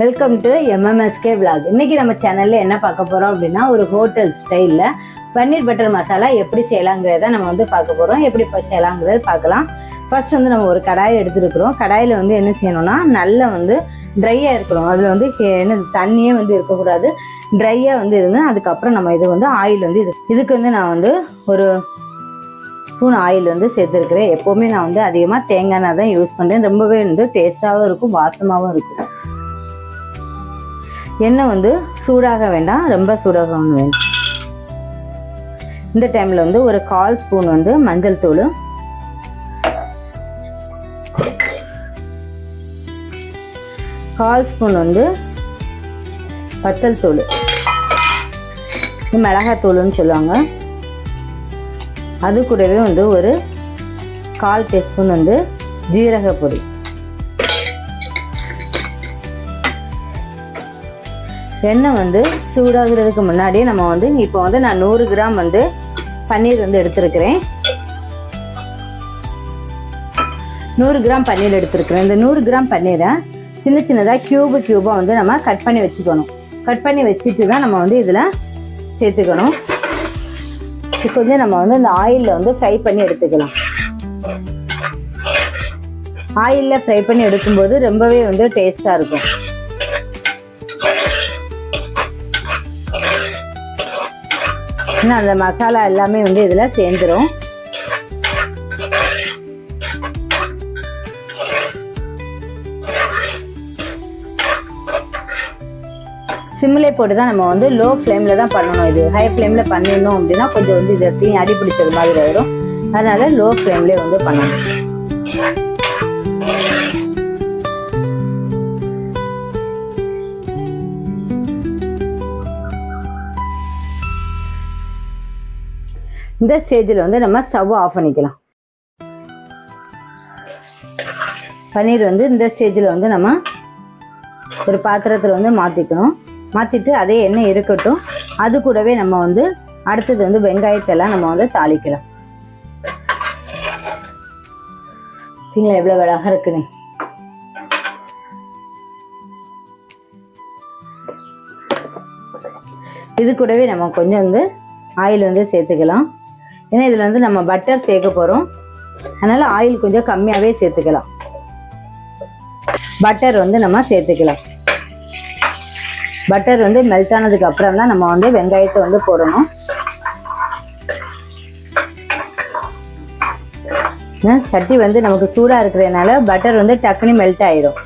Welcome to எம்எம்எஸ்கே vlog இன்னைக்கு நம்ம சேனல்ல என்ன பார்க்க போறோம் அப்படின்னா ஒரு ஹோட்டல் ஸ்டைல்ல பன்னீர் பட்டர் மசாலா எப்படி செய்யலாங்கிறத நம்ம வந்து பார்க்க போறோம். எப்படி ப- செய்யலாங்கிறத பார்க்கலாம். ஃபர்ஸ்ட் வந்து நம்ம ஒரு கடாயை எடுத்துருக்குறோம். கடாயில் வந்து என்ன செய்யணும்னா நல்லா வந்து ட்ரையாக இருக்கணும். அதில் வந்து என்ன தண்ணியே வந்து இருக்கக்கூடாது. ட்ரையாக வந்து இருந்து அதுக்கப்புறம் நம்ம இது வந்து ஆயில் வந்து இது இதுக்கு வந்து நான் வந்து ஒரு ஸ்பூன் ஆயில் வந்து சேர்த்துருக்குறேன். எப்போவுமே நான் வந்து அதிகமாக தேங்காய் எண்ணெய் தான் யூஸ் பண்ணுறேன் ரொம்பவே வந்து டேஸ்ட்டாகவும் இருக்கும் வாசமாகவும் இருக்கும். எண்ணெய் வந்து சூடாக வேண்டாம் ரொம்ப சூடாக வேண்டாம். இந்த டைமில் வந்து ஒரு கால் ஸ்பூன் வந்து மஞ்சள் தூள். கால் ஸ்பூன் வந்து வத்தல் தூள். மிளகாத்தூள்னு சொல்லுவாங்க. அது கூடவே வந்து ஒரு கால் டீஸ்பூன் வந்து ஜீரக பொடி எண்ணெய் வந்து சூடாகிறதுக்கு முன்னாடியே நம்ம வந்து இப்போ வந்து நான் நூறு கிராம் வந்து பன்னீர் வந்து எடுத்திருக்கிறேன். நூறு கிராம் பன்னீர் எடுத்திருக்கிறேன். இந்த நூறு கிராம் பன்னீரை சின்ன சின்னதாக கியூபு கியூபாக வந்து நம்ம கட் பண்ணி வச்சுக்கணும். கட் பண்ணி வச்சுட்டு தான் நம்ம வந்து இதில் சேர்த்துக்கணும். இப்போ வந்து நம்ம வந்து இந்த ஆயிலில் வந்து ஃப்ரை பண்ணி எடுத்துக்கலாம். ஆயிலில் ஃப்ரை பண்ணி எடுக்கும்போது ரொம்பவே வந்து டேஸ்ட்டாக இருக்கும். ஏன்னா அந்த மசாலா எல்லாமே வந்து இதில் சேர்ந்துடும் சிம்மிலே போட்டு தான் நம்ம வந்து லோ ஃப்ளேமில் தான் பண்ணணும் இது. ஹை ஃப்ளேமில் பண்ணிடணும் அப்படின்னா கொஞ்சம் வந்து இது தீ அடி பிடிச்சது மாதிரி ஆயிடும். அதனால லோ ஃப்ளேம்லேயே வந்து பண்ணணும். இந்த ஸ்டேஜில் வந்து நம்ம ஸ்டவ் ஆஃப் பண்ணிக்கலாம். பன்னீர் வந்து இந்த ஸ்டேஜில் வந்து நம்ம ஒரு பாத்திரத்தில் வந்து மாற்றிக்கணும் மாற்றிட்டு அதே எண்ணெய் இருக்கட்டும். அது கூடவே நம்ம வந்து அடுத்தது வந்து வெங்காயத்தெல்லாம் நம்ம வந்து தாளிக்கலாம். பார்த்தீங்களா எவ்வளோ அழகாக இருக்குன்னு. இது கூடவே நம்ம கொஞ்சம் வந்து ஆயில் வந்து சேர்த்துக்கலாம். ஏன்னா இதில் வந்து நம்ம பட்டர் சேர்க்க போகிறோம் அதனால் ஆயில் கொஞ்சம் கம்மியாகவே சேர்த்துக்கலாம். பட்டர் வந்து நம்ம சேர்த்துக்கலாம். பட்டர் வந்து மெல்ட் ஆனதுக்கு அப்புறம் தான் நம்ம வந்து வெங்காயத்தை வந்து போடணும். ஆ, சட்டி வந்து நமக்கு சூடாக இருக்கிறதுனால பட்டர் வந்து டக்குனு மெல்ட் ஆயிடும்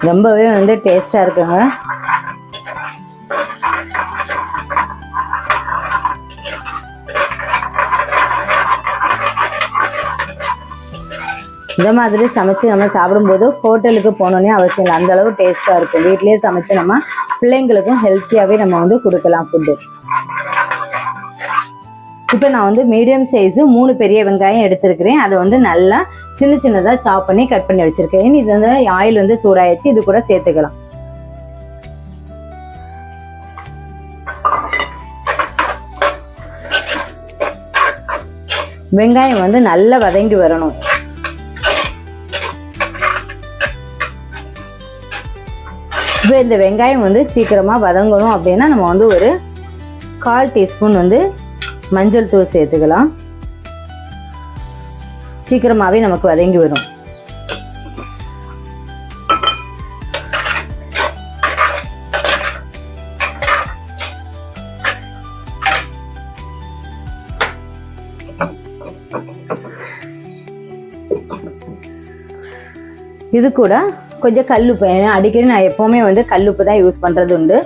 ரொம்பவே வந்து டேஸ்டாக இருக்குங்க. இந்த மாதிரி சமைச்சு நம்ம சாப்பிடும்போது ஹோட்டலுக்கு போகணுன்னே அவசியம் இல்லை. அந்த அளவு டேஸ்ட்டாக இருக்கும். வீட்லயே சமைச்சு நம்ம பிள்ளைங்களுக்கும் ஹெல்த்தியாகவே நம்ம வந்து கொடுக்கலாம் ஃபுட்டு இப்போ நான் வந்து மீடியம் சைஸு மூணு பெரிய வெங்காயம் எடுத்திருக்கிறேன். அதை வந்து நல்லா சின்ன சின்னதாக சாப் பண்ணி கட் பண்ணி வச்சிருக்கேன். இது வந்து ஆயில் வந்து சூடாயிடுச்சு இது கூட சேர்த்துக்கலாம். வெங்காயம் வந்து நல்லா வதங்கி வரணும். இப்போ இந்த வெங்காயம் வந்து சீக்கிரமாக வதங்கணும் அப்படின்னா நம்ம வந்து ஒரு கால் டீஸ்பூன் வந்து மஞ்சள் தூள் சேர்த்துக்கலாம். சீக்கிரமாகவே நமக்கு வதங்கி வரும். இது கூட கொஞ்சம் கல்லுப்பு. ஏன்னா அடிக்கடி நான் எப்பவுமே வந்து கல்லுப்பு தான் யூஸ் பண்றது உண்டு.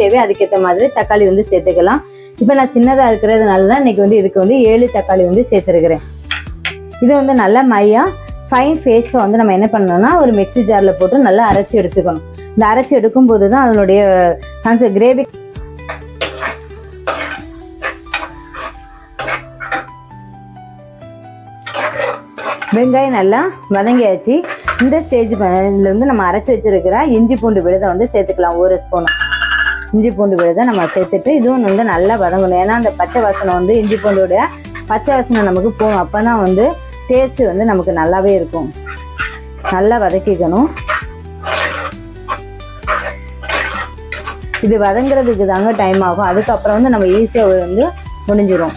தேவை. அதுக்கேற்ற மாதிரி தக்காளி வந்து சேர்த்துக்கலாம். இப்போ நான் சின்னதாக இருக்கிறதுனால தான் இன்னைக்கு வந்து இதுக்கு வந்து ஏழு தக்காளி வந்து சேர்த்துருக்கிறேன். இது வந்து நல்லா மையா ஃபைன் பேஸ்ட்டை வந்து நம்ம என்ன பண்ணணும்னா ஒரு மிக்ஸி ஜாரில் போட்டு நல்லா அரைச்சி எடுத்துக்கணும். இந்த அரைச்சி எடுக்கும்போது தான் அதனுடைய கிரேவி வெங்காயம் நல்லா வதங்கியாச்சு. இந்த ஸ்டேஜ் வந்து நம்ம அரைச்சி வச்சிருக்கிற இஞ்சி பூண்டு விழுதை வந்து சேர்த்துக்கலாம் ஒரு ஸ்பூன் இஞ்சி பூண்டு விழுதை நம்ம சேர்த்துட்டு இதுவும் வந்து நல்லா வதங்கணும். ஏன்னா அந்த பச்சை வாசனை வந்து இஞ்சி பூண்டோட பச்சை வாசனை நமக்கு போகும். அப்போ தான் வந்து டேஸ்ட் வந்து நமக்கு நல்லாவே இருக்கும். நல்லா வதக்கிக்கணும். இது வதங்குறதுக்கு தாங்க டைம் ஆகும். அதுக்கப்புறம் வந்து நம்ம ஈஸியாக வந்து முடிஞ்சிடும்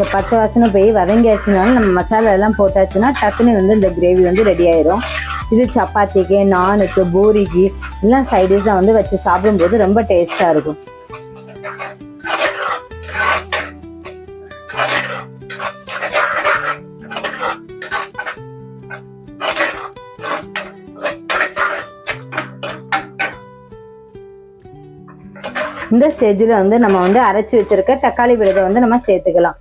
இப்போ பச்சை வாசனை போய் வதங்கியாச்சுனாலும் நம்ம மசாலா எல்லாம் போட்டாச்சுன்னா டக்குன்னு வந்து இந்த கிரேவி வந்து ரெடி ஆயிரும். இது சப்பாத்திக்கு நானுக்கு பூரிக்கு எல்லாம் சைடிஷாக வந்து வச்சு சாப்பிடும்போது ரொம்ப டேஸ்ட்டாக இருக்கும். இந்த ஸ்டேஜில் வந்து நம்ம வந்து அரைச்சி வச்சிருக்க தக்காளி விழுதை வந்து நம்ம சேர்த்துக்கலாம்.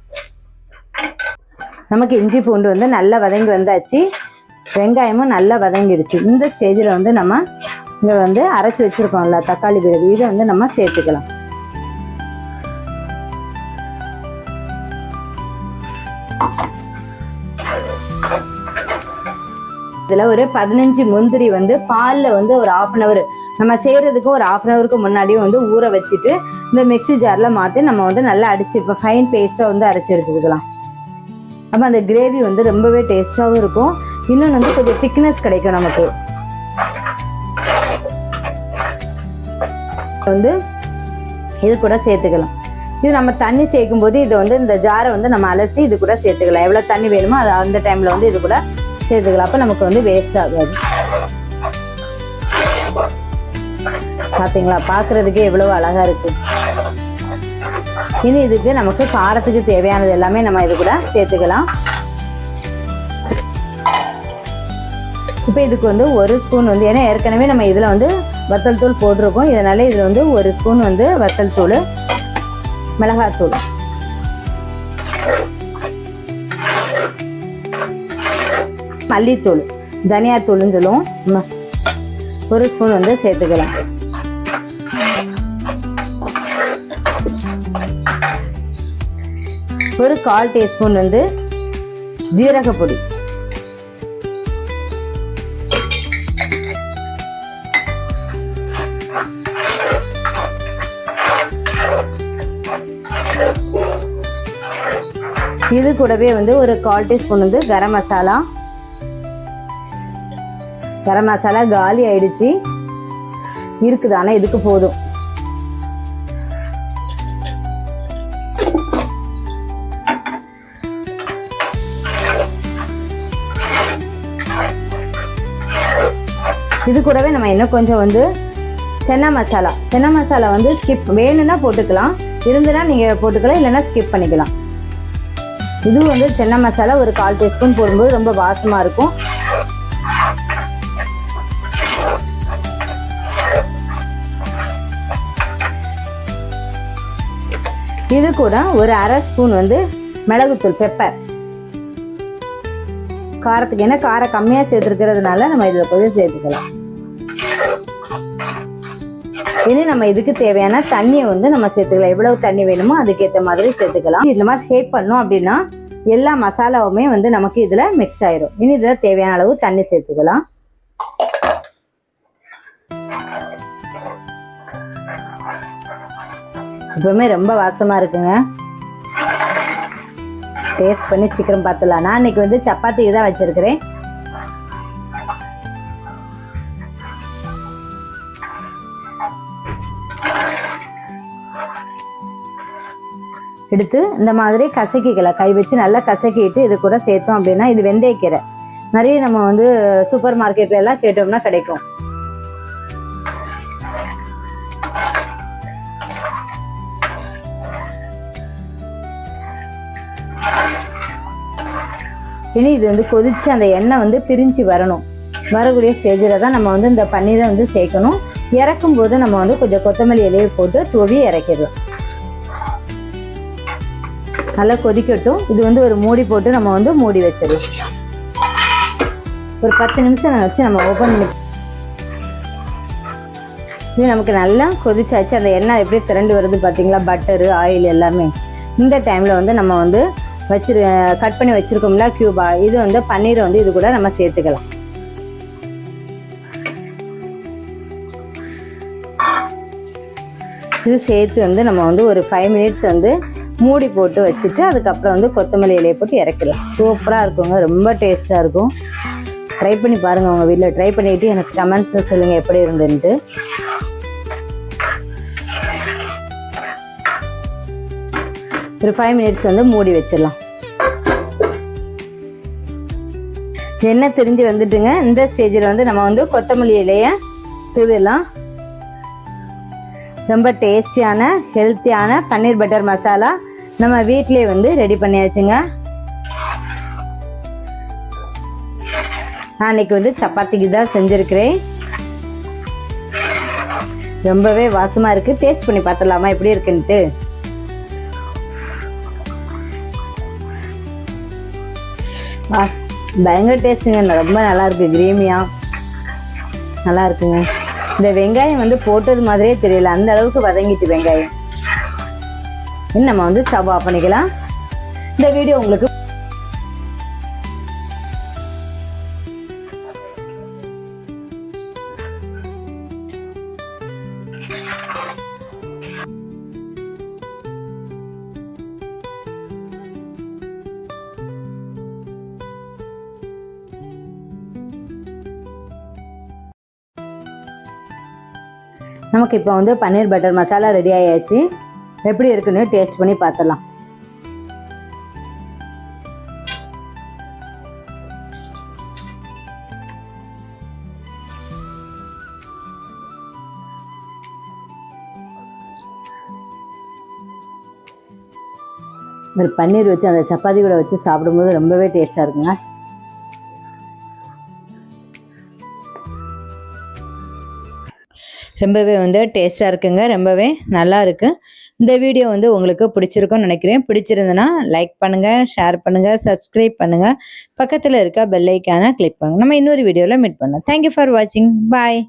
நமக்கு இஞ்சி பூண்டு வந்து நல்லா வதங்கி வந்தாச்சு. வெங்காயமும் நல்லா வதங்கிடுச்சு. இந்த ஸ்டேஜில் வந்து நம்ம இங்கே வந்து அரைச்சி வச்சுருக்கோம்ல தக்காளி விழுது இதை வந்து நம்ம சேர்த்துக்கலாம். இதில் ஒரு பதினஞ்சு முந்திரி வந்து பாலில் வந்து ஒரு ஆஃப் அன் ஹவர் நம்ம செய்கிறதுக்கு ஒரு ஆஃப் அன் ஹவருக்கு முன்னாடியே வந்து ஊற வச்சுட்டு இந்த மிக்ஸி ஜாரில் மாற்றி நம்ம வந்து நல்லா அடிச்சு இப்போ ஃபைன் பேஸ்ட்டாக வந்து அரைச்சி எடுத்துக்கலாம். அப்போ அந்த கிரேவி வந்து ரொம்பவே டேஸ்ட்டாகவும் இருக்கும். இன்னொன்று வந்து கொஞ்சம் திக்னஸ் கிடைக்கும் நமக்கு. வந்து இது கூட சேர்த்துக்கலாம். இது நம்ம தண்ணி சேர்க்கும் போது இது வந்து இந்த ஜாரை வந்து நம்ம அலசி இது கூட சேர்த்துக்கலாம். எவ்வளோ தண்ணி வேணுமோ அது அந்த டைமில் வந்து இது கூட சேர்த்துக்கலாம். அப்போ நமக்கு வந்து வேஸ்ட் ஆகாது. பார்த்தீங்களா பார்க்குறதுக்கே எவ்வளோ அழகாக இருக்குது இனி இதுக்கு நமக்கு காரத்துக்கு தேவையானது எல்லாமே நம்ம இது கூட சேர்த்துக்கலாம். இப்போ இதுக்கு வந்து ஒரு ஸ்பூன் வந்து ஏன்னா ஏற்கனவே நம்ம இதில் வந்து வத்தல் தூள் போட்டிருக்கோம். இதனால இதில் வந்து ஒரு ஸ்பூன் வந்து வத்தல் தூள் மிளகாத்தூள் மல்லித்தூள் தனியாத்தூள்னு சொல்லுவோம். ம- ஒரு ஸ்பூன் வந்து சேர்த்துக்கலாம். ஒரு கால் டீஸ்பூன் வந்து ஜீரகப்பொடி இது கூடவே வந்து ஒரு கால் டீஸ்பூன் வந்து கரம் மசாலா. கரம் மசாலா காலி ஆயிடுச்சு. இருக்குது ஆனால் இதுக்கு போதும். இது கூடவே நம்ம இன்னும் கொஞ்சம் வந்து சென்னா மசாலா. சென்னா மசாலா வந்து ஸ்கிப் வேணும்னா போட்டுக்கலாம். இருந்துன்னா நீங்கள் போட்டுக்கலாம் இல்லைன்னா ஸ்கிப் பண்ணிக்கலாம். இது வந்து சென்னா மசாலா ஒரு கால் டீஸ்பூன் போடும்போது ரொம்ப வாசமாக இருக்கும். இது கூட ஒரு அரை ஸ்பூன் வந்து மிளகுத்தூள் பெப்பர் காரத்துக்கு ஏன்னா காரம் கம்மியாக சேர்த்துருக்கிறதுனால நம்ம இதில் கொஞ்சம் சேர்த்துக்கலாம். இனி நம்ம இதுக்கு தேவையான தண்ணியை வந்து நம்ம சேர்த்துக்கலாம். எவ்வளவு தண்ணி வேணுமோ அதுக்கேற்ற மாதிரி சேர்த்துக்கலாம். இந்த மாதிரி ஷேப் பண்ணோம் அப்படின்னா எல்லா மசாலாவுமே வந்து நமக்கு இதில் மிக்ஸ் ஆயிரும். இனி இதில் தேவையான அளவு தண்ணி சேர்த்துக்கலாம். இப்பவுமே ரொம்ப வாசமா இருக்குங்க. டேஸ்ட் பண்ணி சீக்கிரம் பார்த்துலாம் நான் இன்னைக்கு வந்து சப்பாத்திக்கு தான் வச்சிருக்கிறேன். எடுத்து இந்த மாதிரி கசக்கிக்கலாம் கை வச்சு நல்லா கசக்கிட்டு இது கூட சேர்த்தோம் அப்படின்னா இது வெந்தயக்கீரை. நிறைய நம்ம வந்து சூப்பர் மார்க்கெட்ல எல்லாம் கேட்டோம்னா கிடைக்கும். இனி இது வந்து கொதிச்சு அந்த எண்ணெய் வந்து பிரிஞ்சு வரணும். வரக்கூடிய ஸ்டேஜில் தான் நம்ம வந்து இந்த பன்னீரை வந்து சேர்க்கணும். இறக்கும் போது நம்ம வந்து கொஞ்சம் கொத்தமல்லி இலையை போட்டு தூவி இறக்கிடலாம். நல்லா கொதிக்கட்டும். இது வந்து ஒரு மூடி போட்டு நம்ம வந்து மூடி வச்சிடலாம். ஒரு பத்து நிமிஷம் வச்சு நம்ம ஓப்பன் பண்ணி இது நமக்கு நல்லா கொதிச்சாச்சு. அந்த எண்ணெய் எப்படி திரண்டு வருது பார்த்தீங்களா பட்டரு ஆயில் எல்லாமே. இந்த டைமில் வந்து நம்ம வந்து வச்சிரு கட் பண்ணி வச்சுருக்கோம்ல கியூபா இது வந்து பன்னீரை வந்து இது கூட நம்ம சேர்த்துக்கலாம். இது சேர்த்து வந்து நம்ம வந்து ஒரு ஃபைவ் மினிட்ஸ் வந்து மூடி போட்டு வச்சுட்டு அதுக்கப்புறம் வந்து கொத்தமல்லி இலையை போட்டு இறக்கிடலாம். சூப்பராக இருக்குங்க. ரொம்ப டேஸ்ட்டாக இருக்கும். ட்ரை பண்ணி பாருங்கள் உங்கள் வீட்டில் ட்ரை பண்ணிவிட்டு எனக்கு கமெண்ட்ஸில் சொல்லுங்கள் எப்படி இருந்துன்ட்டு. ஒரு ஃபைவ் மினிட்ஸ் வந்து மூடி வச்சிடலாம். எண்ணெய் தெரிஞ்சு வந்துட்டுங்க. இந்த ஸ்டேஜில் வந்து நம்ம வந்து கொத்தமல்லி இலையை தூவிடலாம். ரொம்ப டேஸ்டியான ஹெல்த்தியான பன்னீர் பட்டர் மசாலா நம்ம வீட்டிலே வந்து ரெடி பண்ணியாச்சுங்க. நான் இன்னைக்கு வந்து சப்பாத்திக்கு தான் செஞ்சுருக்கிறேன். ரொம்பவே வாசமாக இருக்குது டேஸ்ட் பண்ணி பார்த்துடலாமா? எப்படி இருக்குன்ட்டு. வா பயங்கர டேஸ்ட்டுங்க ரொம்ப நல்லா இருக்கு. கிரேமியாக நல்லா இருக்குங்க. இந்த வெங்காயம் வந்து போட்டது மாதிரியே தெரியல. அந்த அளவுக்கு வதங்கிட்டு வெங்காயம். நம்ம வந்து ஸ்டவ் ஆஃப் பண்ணிக்கலாம். இந்த வீடியோ உங்களுக்கு நமக்கு இப்போ வந்து பன்னீர் பட்டர் மசாலா ரெடி ஆயாச்சு. எப்படி இருக்குன்னு டேஸ்ட் பண்ணி பார்த்துடலாம். ஒரு பன்னீர் வச்சு அந்த சப்பாத்தி கூட வச்சு சாப்பிடும்போது ரொம்பவே டேஸ்ட்டாக இருக்குங்க. ரொம்பவே வந்து டேஸ்ட்டாக இருக்குங்க ரொம்பவே நல்லா இருக்குது இந்த வீடியோ வந்து உங்களுக்கு பிடிச்சிருக்கும்னு நினைக்கிறேன். பிடிச்சிருந்ததுன்னா லைக் பண்ணுங்கள் ஷேர் பண்ணுங்கள் சப்ஸ்கிரைப் பண்ணுங்கள் பக்கத்தில் இருக்க பெல்லைக்கான கிளிக் பண்ணுங்கள் நம்ம இன்னொரு வீடியோவில் மீட் பண்ணோம் தேங்க்யூ ஃபார் வாட்சிங் பாய்